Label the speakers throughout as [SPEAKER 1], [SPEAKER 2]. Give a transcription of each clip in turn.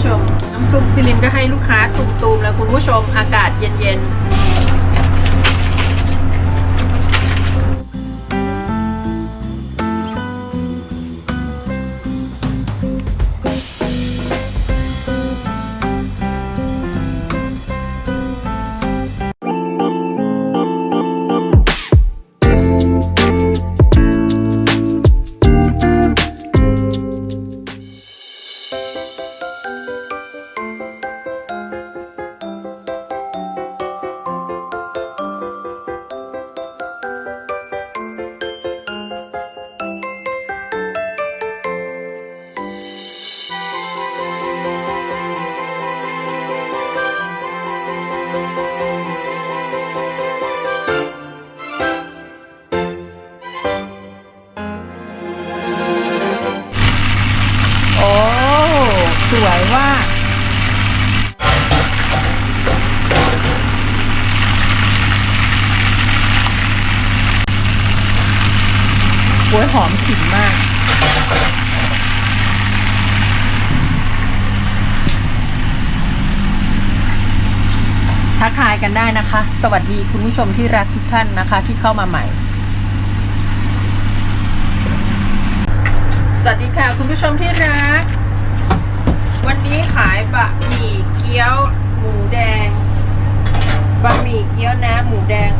[SPEAKER 1] ผู้ชม น้ำซุปซิลินก็ให้ลูกค้าตุ่มๆแล้วคุณผู้ชมอากาศเย็นๆ กันได้นะคะ สวัสดีคุณผู้ชมที่รักทุกท่านนะคะ ที่เข้ามาใหม่ สวัสดีค่ะคุณผู้ชมที่รัก วันนี้ขายบะหมี่เกี๊ยวหมูแดง บะหมี่เกี๊ยวน้ำหมูแดง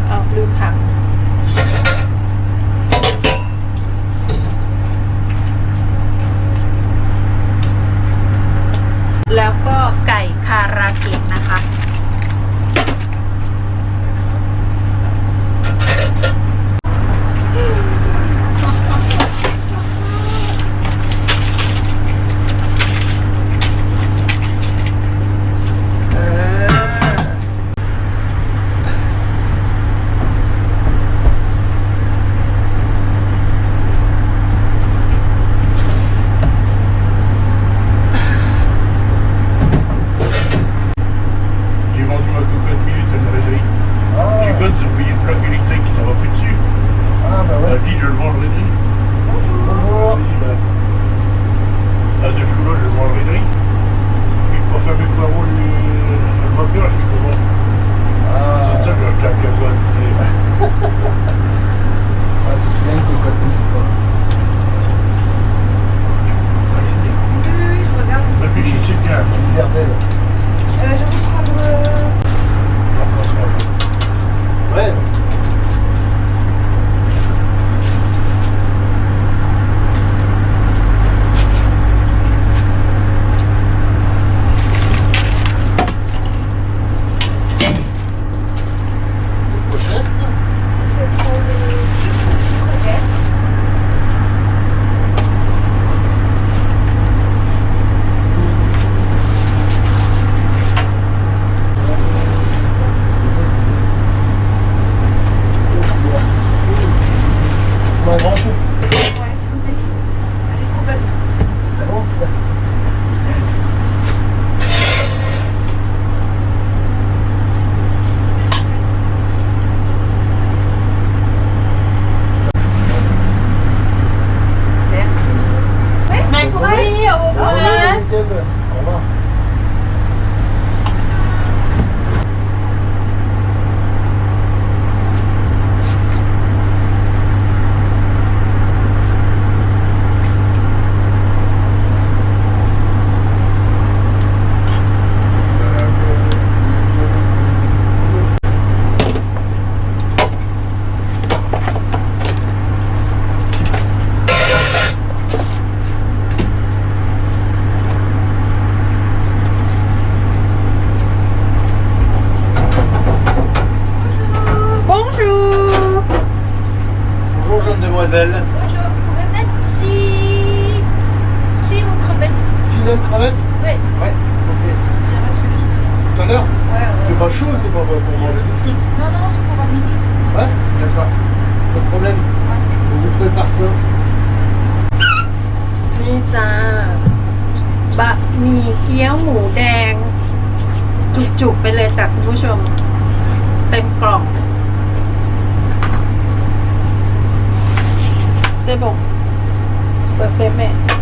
[SPEAKER 2] Bonjour, jeune demoiselle.
[SPEAKER 3] Bonjour. Crevettes, si. Si, mon crevette.
[SPEAKER 2] Cinéma cravate
[SPEAKER 3] Ouais.
[SPEAKER 2] Ouais, ok.
[SPEAKER 3] Bien reçu.
[SPEAKER 2] Tout à l'heure
[SPEAKER 3] Ouais, ouais.
[SPEAKER 2] C'est pas chaud, c'est pas pour manger tout de suite.
[SPEAKER 3] Non, non, c'est pour un midi.
[SPEAKER 2] Ouais, d'accord. Pas de problème. On vous prépare ça.
[SPEAKER 1] นี่จ้า บะหมี่เกี๊ยวหมูแดง จุกๆไปเลยจ้ะคุณผู้ชม เต็มกล่อง เซบงเปิดเฟซแม่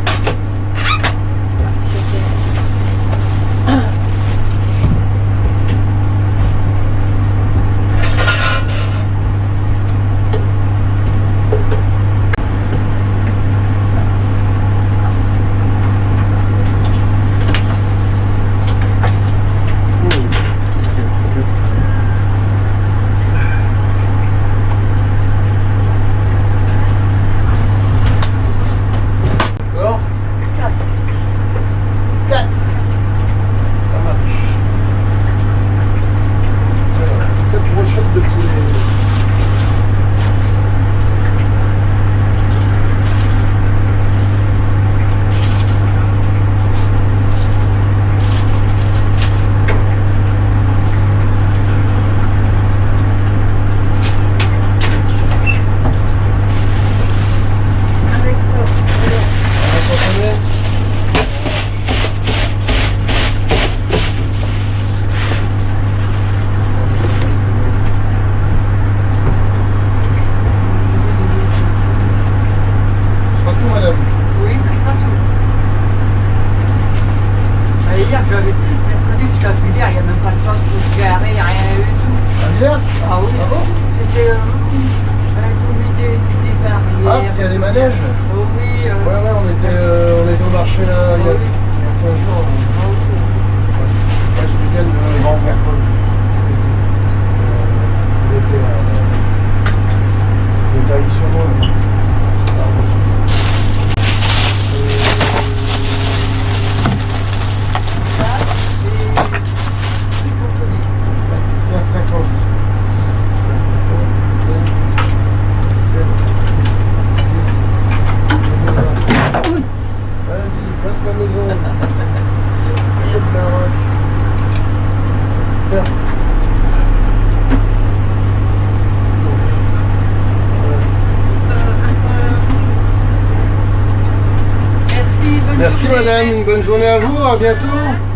[SPEAKER 2] Merci
[SPEAKER 1] madame, bonne journée à vous, à bientôt.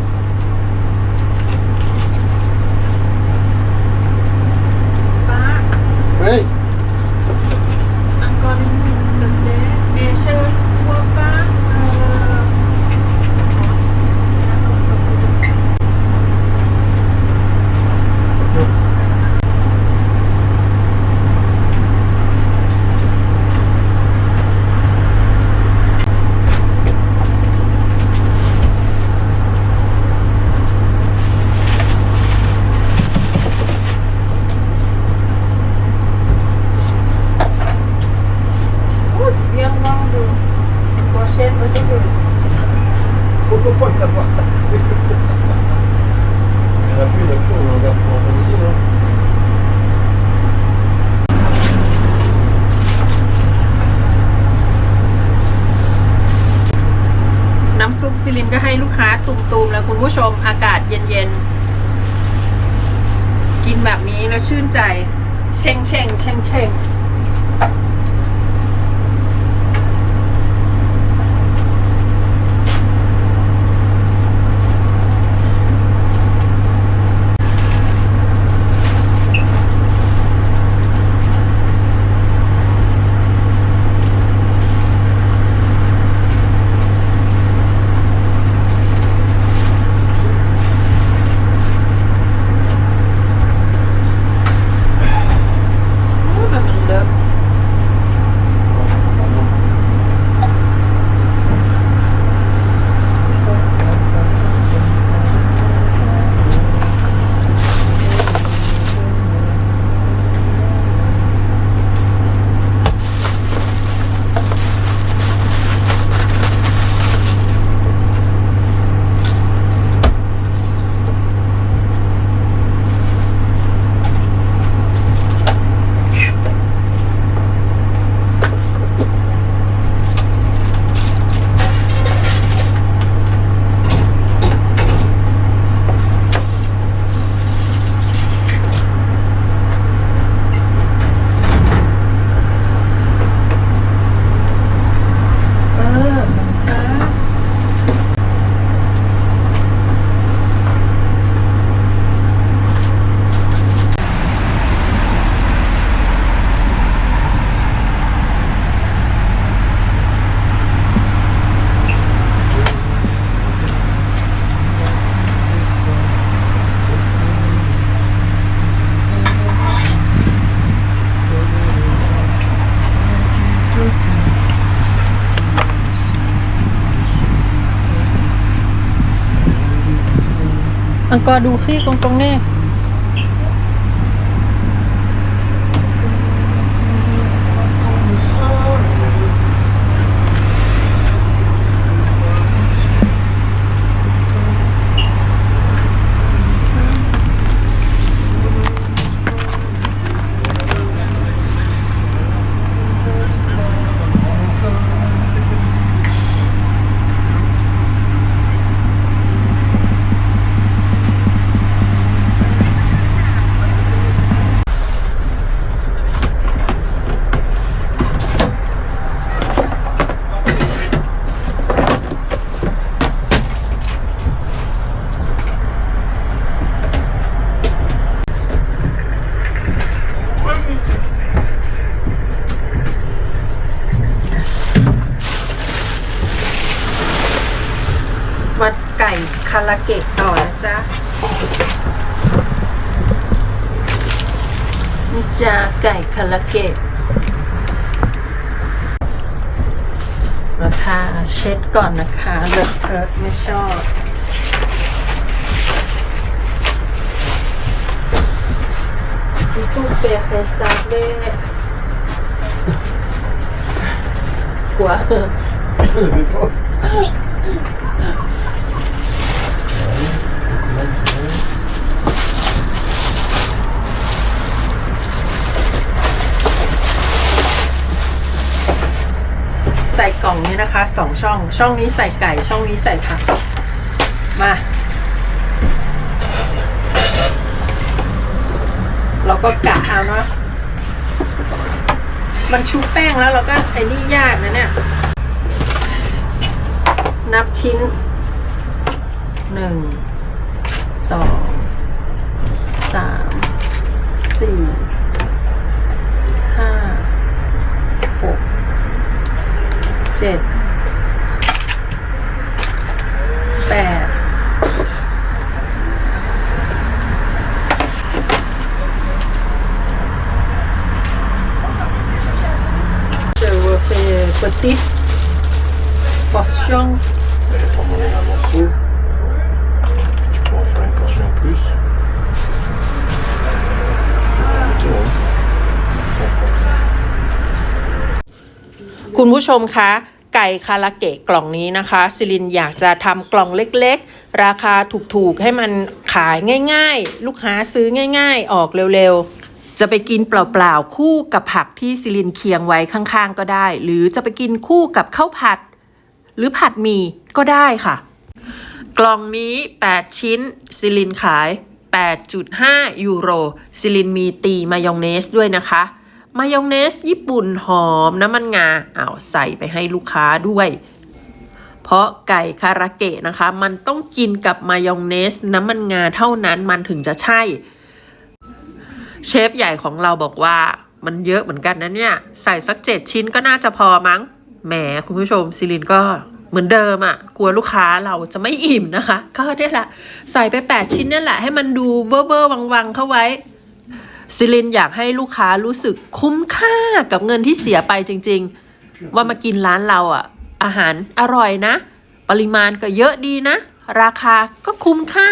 [SPEAKER 1] ำ
[SPEAKER 2] ซุปซิลินก็ให้ลูกค้าตุ่มๆแล้วคุณผู้ชมอากาศเย็นๆ กินแบบนี้แล้วชื่นใจ เชงเชงเชงเชง ก็ดูขี้กงกงนี่
[SPEAKER 1] ราเกะต่อนะจ๊ะนี่จ้าไก่คาราเกะราคาเช็ดก่อนนะคะเลอะเทอะไม่ชอบ Tout fait savait quoi
[SPEAKER 2] Je l'avais pas.
[SPEAKER 1] ใส่กล่องนี้นะคะสองช่อง ช่องนี้ใส่ไก่ช่องนี้ใส่ผัก มา เราก็กะเอาเนาะมันชุบแป้งแล้วเราก็ไอ้นี่ยากนะเนี่ย นับชิ้นหนึ่งสองสามสี่ ห้า หก เจ็ด แปด Je vous petit portion.
[SPEAKER 2] Et t'en mets un morceau. Tu peux en faire une portion en plus.
[SPEAKER 1] คุณผู้ชมคะไก่คาราเกะกล่องนี้นะคะซิลินอยากจะทำกล่องเล็กๆ ราคาถูกๆ ให้มันขายง่ายๆ ลูกค้าซื้อง่ายๆ ออกเร็วๆ จะไปกินเปล่าๆ คู่กับผักที่ซิลินเคียงไว้ข้างๆ ก็ได้ หรือจะไปกินคู่กับข้าวผัด หรือผัดหมี่ก็ได้ค่ะ กล่องนี้ 8 ชิ้นซิลินขาย 8.5 ยูโรซิลินมีตีมายองเนสด้วยนะคะ มายองเนส ญี่ปุ่นหอมน้ำมันงาอ้าวใส่ไปให้ลูกค้าด้วย เพราะไก่คาราเกะนะคะ มันต้องกินกับมายองเนส น้ำมันงาเท่านั้นมันถึงจะใช่ เชฟใหญ่ของเราบอกว่ามันเยอะเหมือนกันนะเนี่ย ใส่สักเจ็ดชิ้นก็น่าจะพอมั้ง แหมคุณผู้ชมซิลินก็เหมือนเดิมอะ่ะ กลัวลูกค้าเราจะไม่อิ่มนะคะ ก็เนี่ยแหละ ใส่ไป 8 ชิ้นนี่แหละ ให้มันดูเบอร์เบอร์วังวังๆ เข้าไว้ซิลินอยากให้ลูกค้ารู้สึกคุ้มค่ากับเงินที่เสียไปจริง ๆ ว่ามากินร้านเราอะ อาหารอร่อยนะ ปริมาณก็เยอะดีนะ ราคาก็คุ้มค่า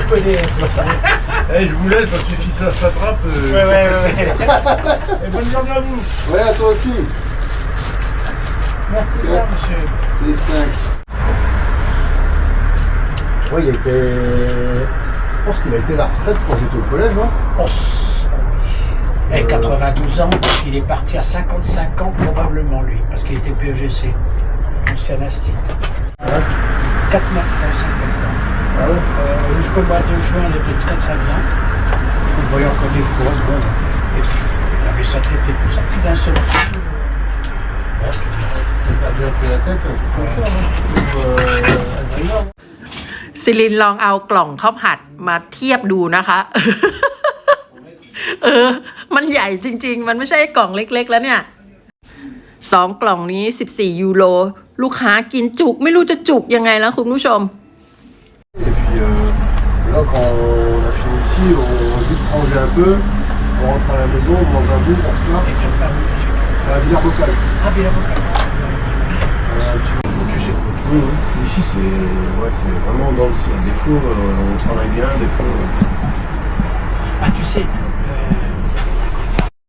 [SPEAKER 4] Je.
[SPEAKER 5] Eh, je vous laisse parce que si ça s'attrape. euh,
[SPEAKER 4] Ouais, ouais, ouais. ouais. Et bonne journée à vous.
[SPEAKER 2] Ouais, à toi aussi.
[SPEAKER 4] Merci bien, monsieur.
[SPEAKER 2] Les 5. Ouais, il était. Je pense qu'il a été à la retraite quand j'étais au collège, non?
[SPEAKER 4] Oh, Et 92 ans, il est parti à 55 ans probablement lui, parce qu'il était PEGC, ancien.
[SPEAKER 2] Ouais.
[SPEAKER 4] 4 maintenant, 50 ans.
[SPEAKER 2] Ah ouais
[SPEAKER 4] Euh, Jusqu'au mois de juin, il était très très bien. Je le voyais encore des fois. Bon. Et puis, il avait sa tête et tout ça. Puis d'un seul coup,
[SPEAKER 2] Il a bien pris la tête, un truc comme ça, non Ou, euh, Alzheimer
[SPEAKER 1] ซิลินลองเอากล่องข้าวผัดมาเทียบดูนะคะ เออ มันใหญ่จริง ๆ มันไม่ใช่กล่องเล็ก ๆ แล้วเนี่ยสองกล่องนี้ 14 ยูโร ลูกค้ากินจุก ไม่รู้จะจุกยังไงแล้วคุณผู้ชม
[SPEAKER 2] Et puis euh, là, quand on a fini ici, on va juste ranger un peu, on rentre à la maison, on mange un bout, on se marche, à.
[SPEAKER 4] Ah, Villavocal.
[SPEAKER 2] Tu sais Oui, oui. Ici, c'est ouais, vraiment dans le ciel. Des fois, euh, on travaille bien, des fois. euh,
[SPEAKER 4] Ah, tu sais, euh,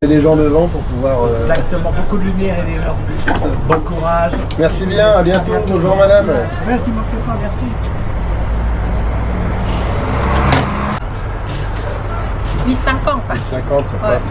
[SPEAKER 2] Il y a des gens devant pour pouvoir. euh,
[SPEAKER 4] exactement, beaucoup de lumière et des. Bon courage.
[SPEAKER 2] Merci bien, à bientôt. Bonjour madame.
[SPEAKER 4] Merci, pas, merci.
[SPEAKER 1] 8,50.
[SPEAKER 2] 8,50, ça passe.